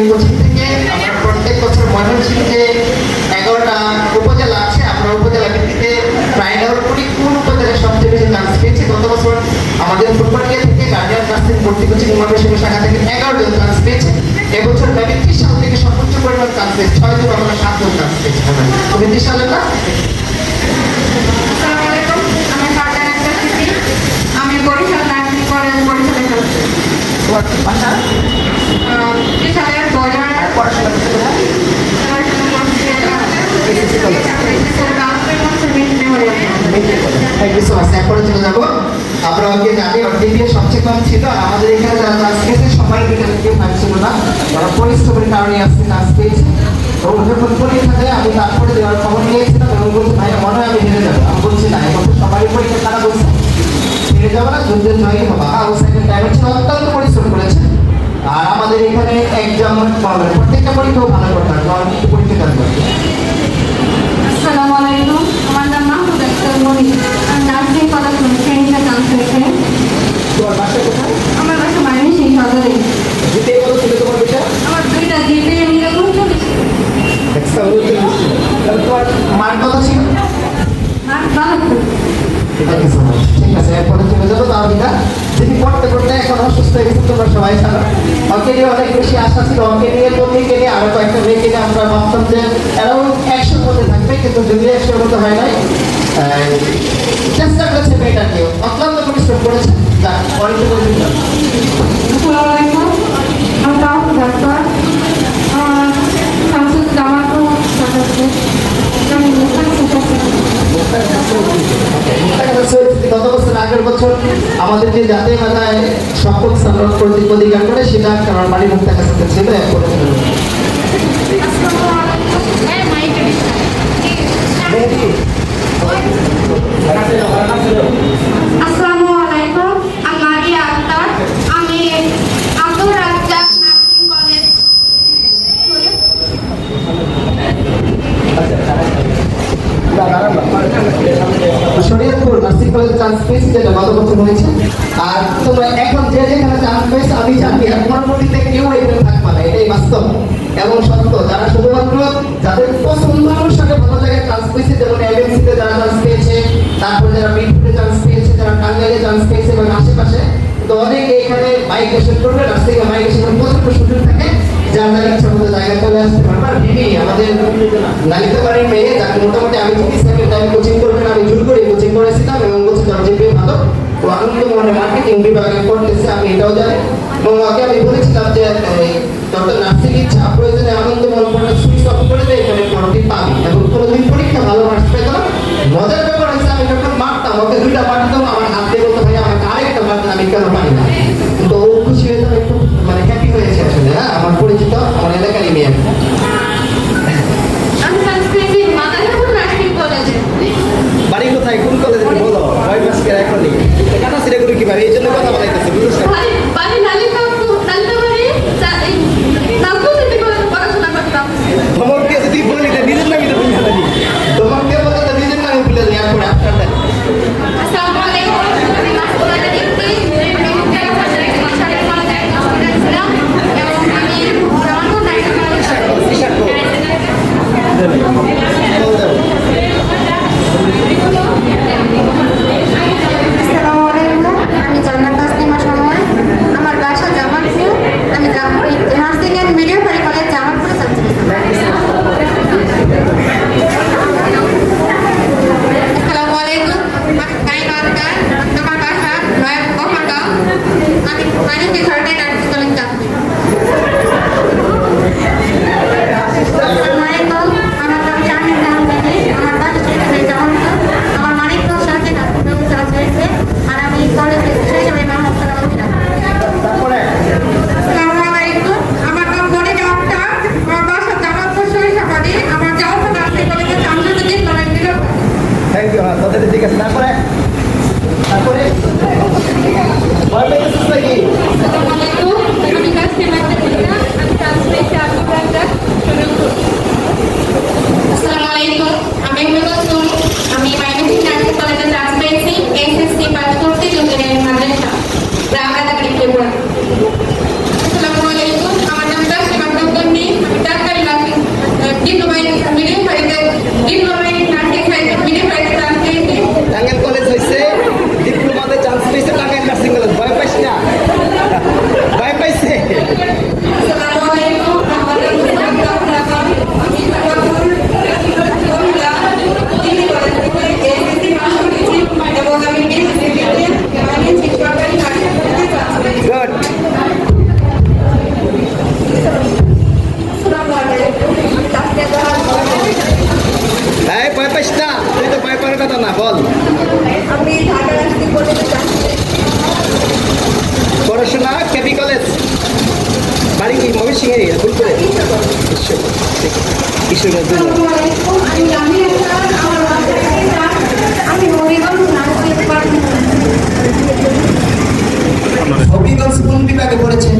এই কোচিং থেকে আমরা প্রত্যেক বছর ময়মনসিংহে এগারোটা উপজেলা আছে আমরা উপজেলা ভিত্তিতে প্রায় এগারো কোটি কোন উপজেলা সবচেয়ে বেশি চান্স পেয়েছে। গত বছর আমাদের ফুটবল থেকে গার্ডিয়ান নার্সিং ভর্তি কোচিং ময়মনসিংহ শাখা থেকে এগারো জন চান্স পেয়েছে। এবছর ব্যাপারটি সাল থেকে সর্বোচ্চ পরিমাণ চান্স পেয়েছে। ছয় জন আমরা সাত জন চান্স পেয়েছি। তুমি সালে না? আমি বরিশাল নার্সিং কলেজ বরিশালে তোমার থ্যাংক ইউ সো মাচ এরপরে চলে যাব আমরা ওকে জানি ডিগ্রি সবচেয়ে কম ছিল আর আমাদের এখানে যারা চান্স পেয়েছে সবাই এখানে কেউ ছিল না যারা পরিশ্রমের কারণে আজকে চান্স পেয়েছে ও যখন পরীক্ষা দেয়, আমি তারপরে দেওয়ার খবর নিয়েছিলাম এবং বলছি ভাই মনে হয় আমি হেরে যাব। আমি বলছি, না এখন তো সবারই পরীক্ষা তারা বলছে। হেরে যাব না, যুদ্ধের জয়ী আর ও সেকেন্ড টাইমে ছিল, অত্যন্ত পরিশ্রম করেছে। আর আমাদের এখানে একজন প্রত্যেকটা পরীক্ষাও ভালো করতাম পরীক্ষা করতাম আসসালামু আলাইকুম আমার নাম মাহমুদ আক্তার মনি আমি নার্সিং কলেজ ট্রেনিংয়ে চান্স হয়েছে তোমার বাসা কোথায় আমার বাসা মাইনি সেই সদরে জিতে কত ছিল তোমার বিষয় আমার দুইটা জিপে মিলে উনচল্লিশ তাহলে মান কত ছিল? Thank you. ঠিক আছে, এরপরে চলে যাব তাহলে যিনি পড়তে পড়তে অসুস্থ হয়ে গেছে, তোমরা সবাই জানো। ওকে নিয়ে অনেক বেশি আশা ছিল। ওকে নিয়ে তন্নিকে নিয়ে, আরও কয়েকটা মেয়েকে নিয়ে আমরা ভাবতাম যে অ্যারাউন্ড একশোর মধ্যে থাকবে, কিন্তু যদি একশোর মধ্যে হয় নাই চেষ্টা করেছে মেয়েটাকেও অক্লান্ত পরিশ্রম করেছে। যাক পরে তো বলবি না। আসসালামু আলাইকুম আমি তাওফিক আক্তার আমার শামসুল জামাত সাথে আমি মুস্তাক সাথে গত বছর আগের বছর আমাদের যে জাতীয় মেলায় সকল সামরণ প্রতীক অধিকার করে সেটা কারণ বাড়ি মুক্তার কাছে ছিল এরপরে ছিল। আসসালামু আলাইকুম আমি মারিয়া আক্তার আমি Abdur Razzak nursing college Shariatpur nursing কলেজে চান্স পেয়েছি, যেটা গত বছর হয়েছে। আর তোমরা এখন যে যেখানে চান্স পেয়েছ, আমি জানি, আর পরবর্তীতে কেউ এখানে থাকবে না, এটাই বাস্তব এবং সত্য। যারা শুধুমাত্র, যাদের পছন্দ অনুসারে ভালো জায়গায় চান্স পেয়েছে, যেমন এমএনসিতে যারা চান্স পেয়েছে, তারপর যারা মিরপুরে চান্স পেয়েছে, যারা টাঙ্গাইলে চান্স পেয়েছে এবং আশেপাশে তো অনেকে এখানে মাইগ্রেশন করবে নার্সিংয়ে মাইগ্রেশন প্রচণ্ড সুযোগ থাকে, যার যার ইচ্ছা মতো জায়গা চলে আসতে পারবে। আর আমাদের লালিত বাড়ির মেয়ে, যাকে মোটামুটি আমি সেকেন্ড টাইম কোচিং করেছিলাম এবং তার যে ভালো ও আনন্দ মনে মার্কেটিং বিভাগে করতেছে আমি এটাও জানি। এবং ওকে আমি বলেছিলাম যে ডক্টর নার্সিং ইচ্ছা প্রয়োজনে আনন্দ মনে করে সুইচ অফ করে দেয়, এখানে পরটি পাবি। এবং কোনোদিন পরীক্ষা ভালো মার্কস পেত না। মজার ব্যাপার হচ্ছে আমি যখন মারতাম, ওকে দুইটা মারতাম আমার হাত দিয়ে বলতো, ভাই, আমাকে আরেকটা মারতেন আমি কেন পারি না? কিন্তু ও খুশি হয়েছে আমি একটু মানে হ্যাপি হয়েছে আসলে হ্যাঁ? আমার পরিচিত, আমার এলাকারই মেয়ে আমি সংস্কৃতি মাদারীপুর নার্সিং কলেজে বাড়ি কোথায় কোন কলেজে একটু বলো কয় মাস কে এখন নেই কেন সিরে করে কি ভাবে এই জন্য কথা বলাইতেছে বুঝছ বাড়ি বাড়ি নালিকা নালিকা বাড়ি নাগপুর সিটি কলেজে পড়াশোনা করতাম ধমক দিয়ে যদি বলি যে নিজের নামই তো বুঝা জানি তোমার দিয়ে বলতে তো নিজের নামে ভুলে যাই এখন আফটার দ্যাট আসসালামু আলাইকুম আমি মাসুদা দেখতে মেডিকেল সার্জারি কনসাল্টেন্ট কলেজে স্টুডেন্ট ছিলাম এবং আমি জামালপুর নার্সিং আসসালামু আলাইকুম আমি জান্নাত তাসলিমা সময় আমার বাসা জামালপুর আমি নার্সিং অ্যান্ড মিডিয়াফারি কলেজ জামালপুরে চাচ্ছি আসসালামু আলাইকুম আমি নাইমা আক্তার আমার বাসা নয় কমাগাঁও আমি মানিকে সরকারি নার্সিং কলেজ চাচ্ছি আসসালামু আলাইকুম আমার নাম শাহিদ আহমেদি আমার বাসা চৌধুরী জামালপুর আমার মানিকগঞ্জ সরকারি নার্সিং কলেজ চান্স হয়েছে আর আমি কলেজে শেষ হবে মোহাম্মদ সালাম আসসালামু আলাইকুম আমার নাম মনিকা আক্তার আমার বাসা জামালপুর সরিষাবাড়ি আমার যাওয়া নার্সিং কলেজে চান্স হয়েছে তিন নয় দিল থ্যাংক ইউ হ্যাঁ তোদের ঠিক আছে তারপরে তারপরে কথাটা না বল। পড়াশোনা কেপি কলেজ বাড়ি কি মহিষ সিং ভুল। করে কোন বিভাগে পড়েছেন